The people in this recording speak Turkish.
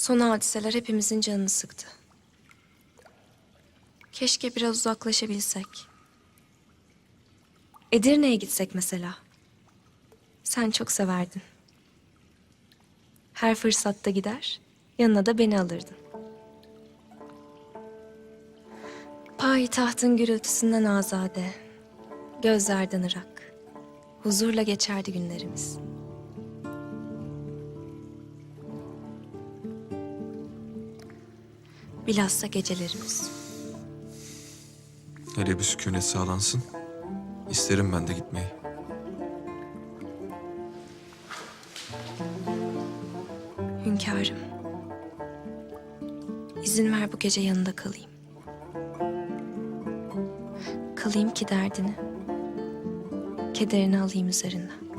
Son hadiseler hepimizin canını sıktı. Keşke biraz uzaklaşabilsek. Edirne'ye gitsek mesela. Sen çok severdin. Her fırsatta gider, yanına da beni alırdın. Payitahtın gürültüsünden azade, gözlerden ırak. Huzurla geçerdi günlerimiz. Bilhassa gecelerimiz. Hele bir sükunet sağlansın. İsterim ben de gitmeyi. Hünkârım. İzin ver bu gece yanında kalayım. Kalayım ki derdini, kederini alayım üzerinden.